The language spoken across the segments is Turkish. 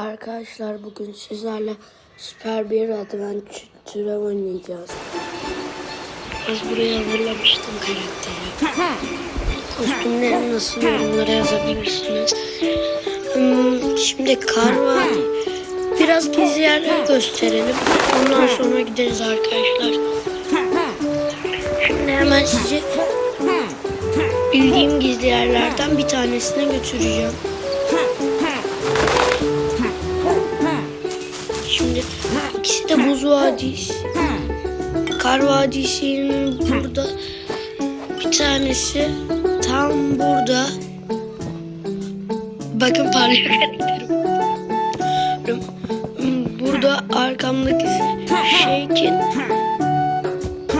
Arkadaşlar bugün sizlerle Süper bir Adventure oynayacağız. Az buraya hazırlamıştım karakteri. Kostümleri nasıl yorumlara yazabilirsiniz. Hmm, şimdi kar var. Biraz gizli yerler gösterelim. Ondan sonra gideriz arkadaşlar. Şimdi hemen sizi bildiğim gizli yerlerden bir tanesine götüreceğim. İkisi de buz vadisi. Kar vadisinin burada bir tanesi tam burada. Bakın parlıyor karakterim. Burada arkamdaki şeykin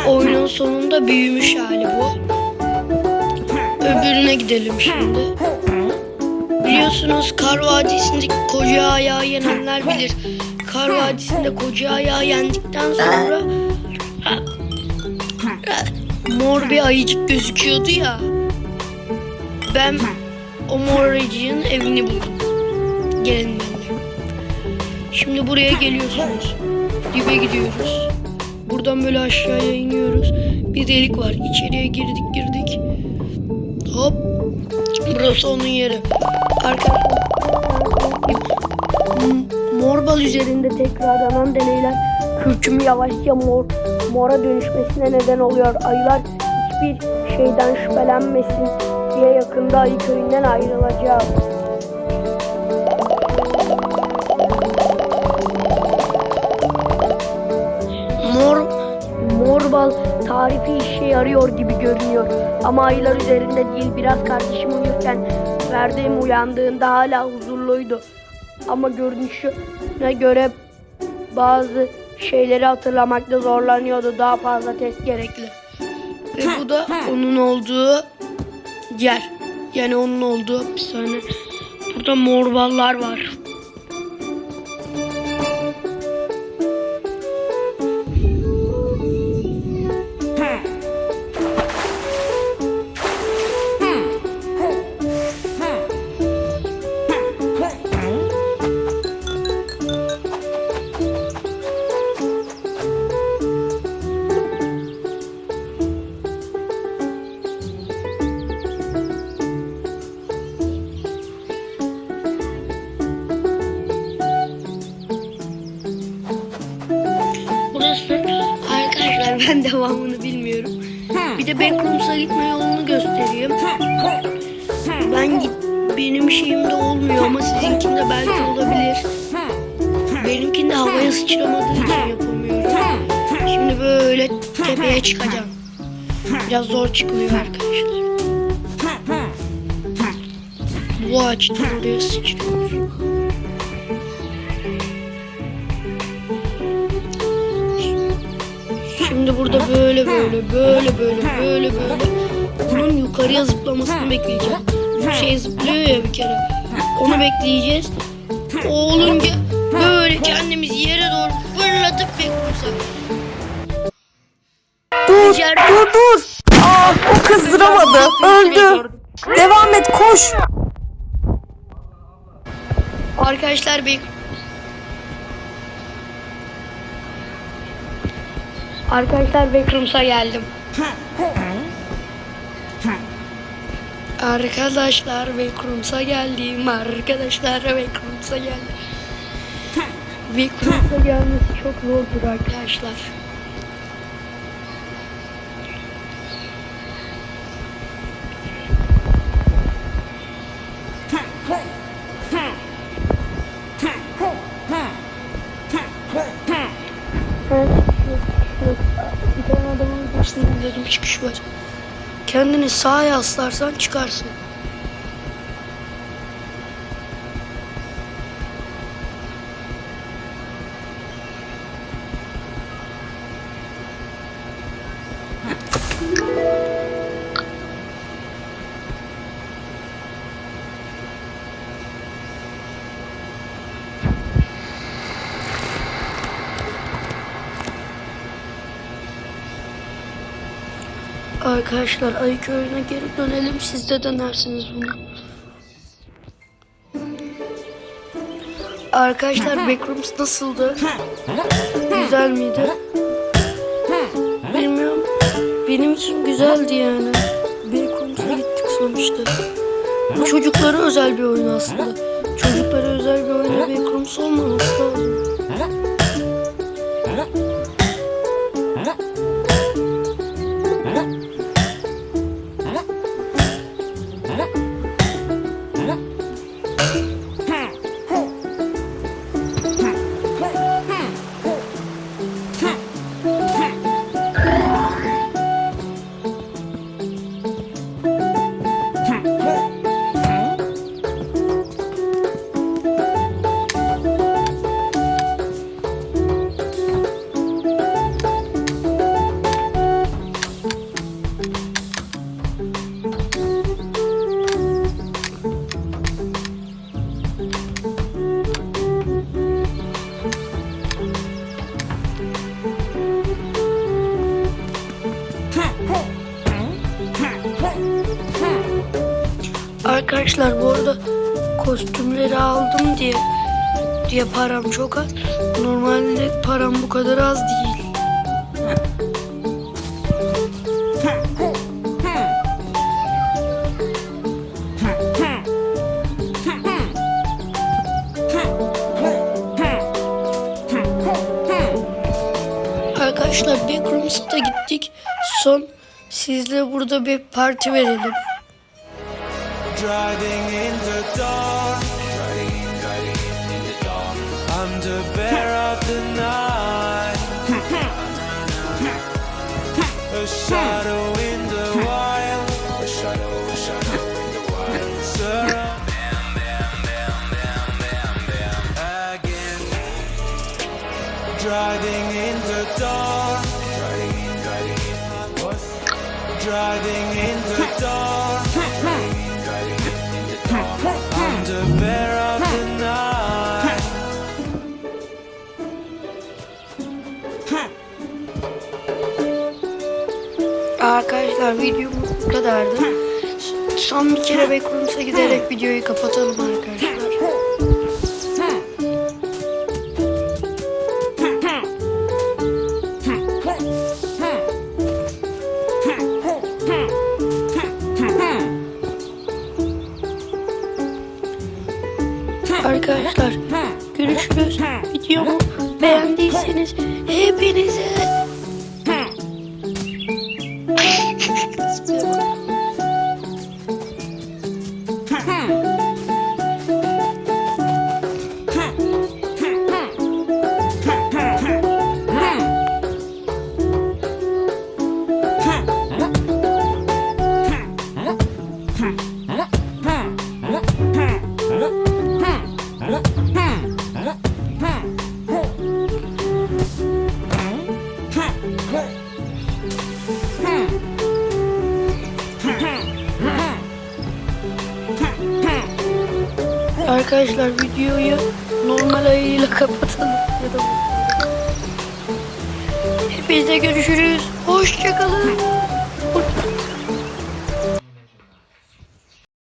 oyunun sonunda büyümüş hali bu. Öbürüne gidelim şimdi. Biliyorsunuz Kar Vadisi'ndeki koca ayağı yenenler bilir. Kar Vadisi'nde koca ayağı yendikten sonra mor bir ayıcık gözüküyordu ya. Ben o mor ayıcığın evini buldum. Gelin benimle. Şimdi buraya geliyorsunuz. Dibe gidiyoruz. Buradan böyle aşağıya iniyoruz. Bir delik var. İçeriye girdik girdik. Hop. Burası onun yeri. Arkadaşlar. Mor bal üzerinde tekrarlanan deneyler kürküm yavaşça mor, mora dönüşmesine neden oluyor. Ayılar hiçbir şeyden şüphelenmesin diye yakında ayı köyünden ayrılacağım. Mor, mor bal tarifi işe yarıyor gibi görünüyor. Ama ayılar üzerinde değil biraz kardeşim uyurken verdiğim uyandığında hala huzurluydu. Ama görünüşüne göre bazı şeyleri hatırlamakta zorlanıyordu. Daha fazla test gerekli. Ve bu da onun olduğu yer. Yani onun olduğu hapishane. Burada mor ballar var. Burası arkadaşlar ben devamını bilmiyorum. Bir de Backrooms'a gitme yolunu göstereyim. Ben git benim şeyimde olmuyor ama sizinkinde belki olabilir. Benimkinde havaya sıçramadığı için yapamıyorum. Şimdi böyle tepeye çıkacağım. Biraz zor çıkılıyor arkadaşlar. Bu ağaçtan oraya sıçrıyor. Şimdi burada böyle böyle böyle böyle böyle böyle bunun yukarıya zıplamasını bekleyeceğim. Bir şey zıplıyor ya bir kere. Onu bekleyeceğiz. O olunca böyle kendimizi yere doğru fırlatıp bekliyorsak. Dur, dur, dur. Aa, o kızdıramadı. Öldü. Devam et, koş. Arkadaşlar bir Arkadaşlar Backrooms'a geldim. Arkadaşlar Backrooms'a geldim. Arkadaşlar Backrooms'a geldim. Backrooms'a gelmesi çok zordur arkadaşlar. Dedim çıkış var. Kendini sağa yaslarsan çıkarsın. Arkadaşlar ayı köyüne geri dönelim. Siz de denersiniz bunu. Arkadaşlar Backrooms nasıldı? Güzel miydi? Bilmiyorum. Benim için güzeldi yani. Backrooms'a gittik sonuçta. Bu çocuklara özel bir oyun aslında. Çocuklara özel bir oyunda Backrooms olmaması lazım. Arkadaşlar bu arada kostümleri aldım diye diye param çok az. Normalde param bu kadar az değil. Arkadaşlar Backrooms'a gittik. Son sizle burada bir parti verelim. Driving in the dark. I'm the bear of the night. A shadow in the wild. A shadow, a shadow in the wild. Surround again. Driving in the dark. Driving in, driving in. Driving in the Arkadaşlar videomuz bu kadardı. Son bir kere Backrooms'a giderek videoyu kapatalım arkadaşlar. Arkadaşlar görüşürüz. Videomu beğendiyseniz hepinize Arkadaşlar videoyu normal ayıyla kapatalım. Hepinize görüşürüz. Hoşçakalın.